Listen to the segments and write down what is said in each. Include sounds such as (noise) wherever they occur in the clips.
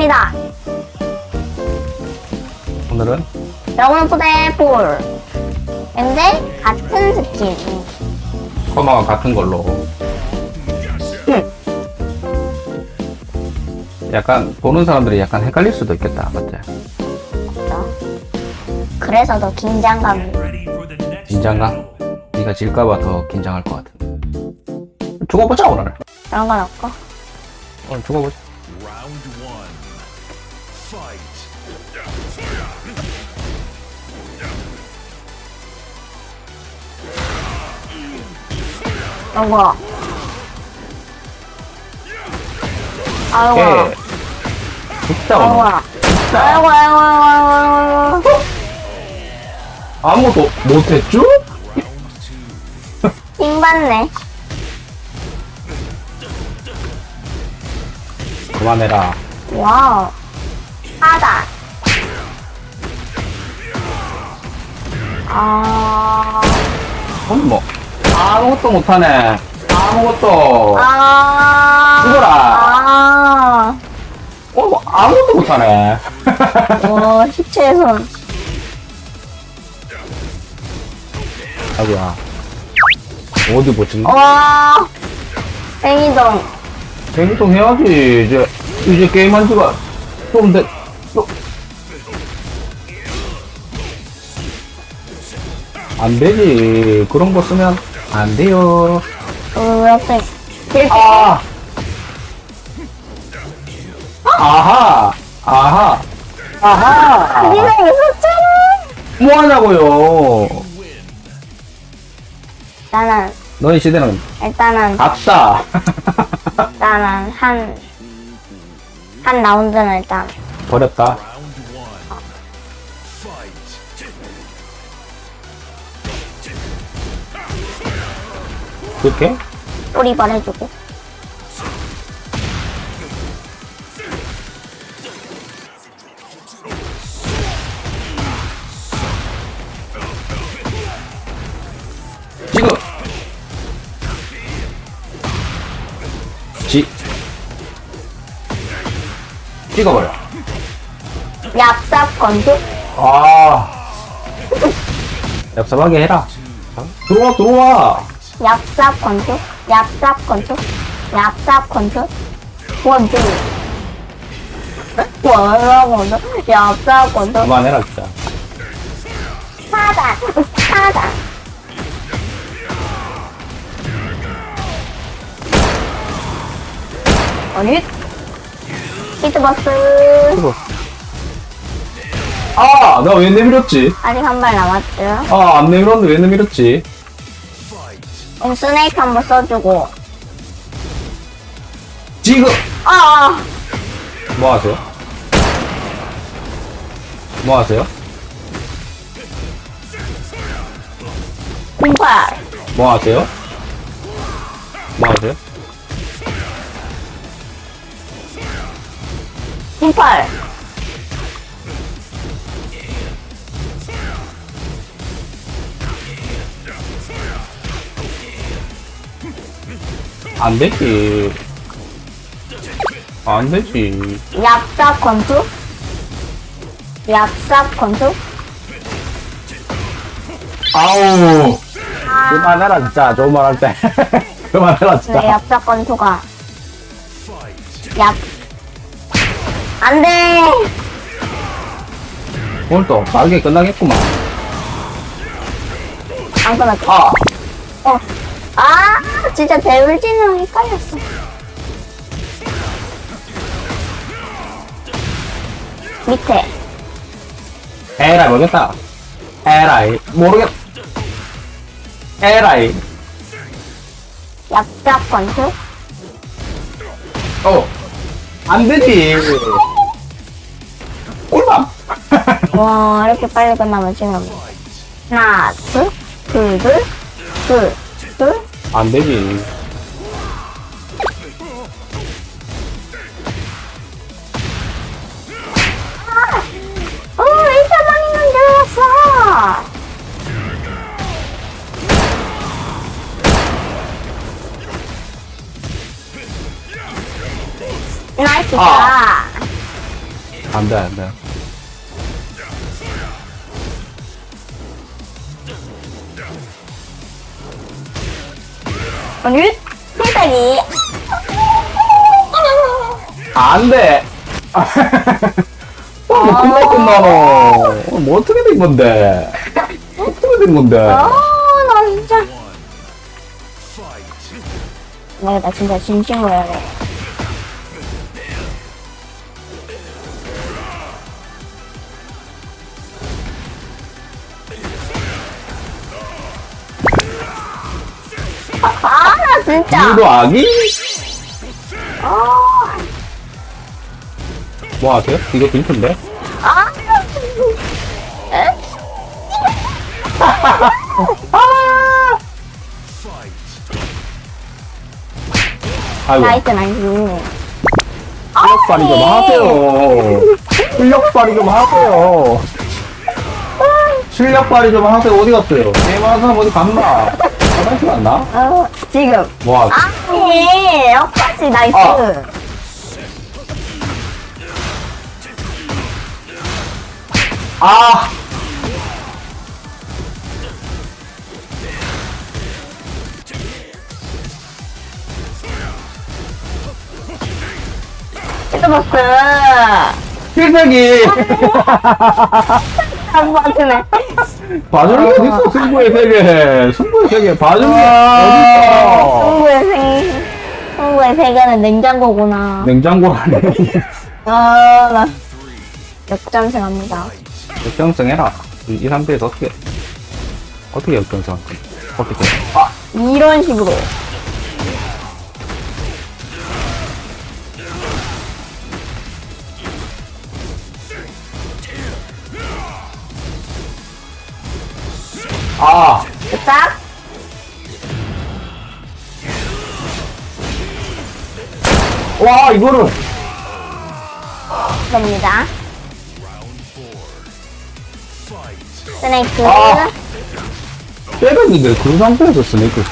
하겠습니다. 오늘은 드래곤 포대 볼. 근데 같은 스킨. 커마가 같은 걸로. 약간 보는 사람들이 약간 헷갈릴 수도 있겠다, 맞지? 그죠? 그래서 더 긴장감이. 긴장감? 네가 질까봐 더 긴장할 것 같은데. 죽어보자 오늘. 그런 건 없고. 오늘 죽어보자. Round one. Fight. 요거. 예. 아이고. 진짜 아이고. 오늘. 아이고, 아이고, 아이고, 아이고. 아무것도 못했죠? 힘 받네. 그만해라. 와우. 하다. 아, 오늘 뭐 아무것도 못하네. 아무것도. 아. 죽어라. 아. 오늘 뭐 아무것도 못하네. 와, 시체의 손. 자기야. 어디 보지? 와. 팽이동. 행동해야지. 이제 이제 게임한 지가 좀 돼. 좀. 안 되지. 그런 거 쓰면 안 돼요. 어, 왜 갑자기. 이렇게. 아. 아하. 아하. 아하. 이거 썼잖아. 뭐 하냐고요. 나는, 너희 시대는 일단은, 갔다. (laughs) 일단은, 한, 한 라운드는 일단, 버렸다. 그렇게? 꼬리발 해주고. 찍어버려. 얍삽 건조? 아. (laughs) 얍삽하게 해라. 들어와, 들어와. 얍삽 건조? 얍삽 건조? 얍삽 건조? 원조. 뭐라 건조? 얍삽 건조? 그만해라, 진짜. 차단! 차단! 아니? 히트버스! 들어. 아, 나 왜 내밀었지? 아직 한 발 남았죠? 아, 안 내밀었는데 왜 내밀었지? 그럼 스네이크 한 번 써주고. 지금! 아! 뭐 하세요? 뭐 하세요? 공팔! 뭐 하세요? 뭐 하세요? 공팔! 안 되지. 안 되지. 얍삽 건조? 얍삽 건조? 아우. 그만해라, 진짜. 좋은 말 할 때. (laughs) 그만해라, 네, 진짜. 얍삽 건조가. 얍. 안 돼! 오늘 또 빠르게 끝나겠구만. 안 끊었어. 아, 어. 아, 진짜 데블진이랑 헷갈렸어. 밑에. 에라이, 모르겠다. 에라이, 모르겠. 에라이. 얍삽 건조? 어. 안 되지. 와, 이렇게 빨리 끝나면 지금. 하나, 둘, 둘, 둘, 둘, 둘. 안 되지. 어, 왜 사방이는 들어갔어? 나이스 아. 샷. 안 돼, 안 돼. 아니, 필살기. 안 돼! 어, 뭐 끝나, 끝나노. 어, 뭐 어떻게 된 건데? 어떻게 된 건데? 아, 나 진짜. 내가 나 진짜 진심으로 해야 돼. 아, 나 진짜. 유도 아기? 아, 뭐 하세요? 이거 빈트인데? 아. 에? Fight. (laughs) 아이고. 나이스, 나이스. 실력 발휘 좀 하세요. 실력 발휘 좀 하세요. 실력 발휘 좀 하세요. 어디 갔어요? 게임하는 사람 어디 갔나? 화장실 갔나? 어, 지금. 뭐 하지? 아니, 역까지 나이스. 아. 아! 히트버스. 필살기! (laughs) 한 번쯤에. 봐주는 게 어딨어, 승부의 세계. 승부의 세계. 게 아. 어딨어. 승부의 세, 승부의 세계는 냉장고구나. 냉장고라네. 아, 나 역전승 합니다. 역전승 해라. 이, 이 상태에서 어떻게, 어떻게 역전승? 어떻게. 아! 이런 식으로. 아! 딱. 와, four. Fight. 스네이크. 아. 때렸는데 그 상태에서 스네이크.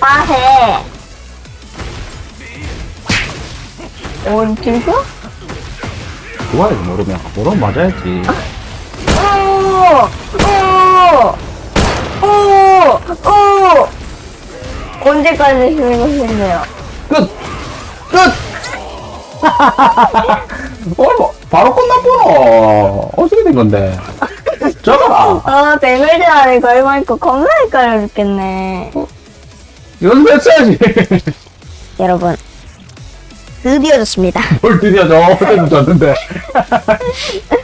빠세. 온 들고? 좋아야지, 모르면. 모르면 맞아야지. 오! 오! 오! 오! 언제까지 쉬는 것인데요? 끝! 끝! (laughs) 어, 뭐, 바로 끝났구나. 어떻게 된 건데? 저거라. 아, 데밀지 안에 걸마 있고 겁나 헷갈려 죽겠네. 연습했어야지. 여러분, 드디어 졌습니다. 뭘 드디어 저, 어제도 졌는데. (laughs)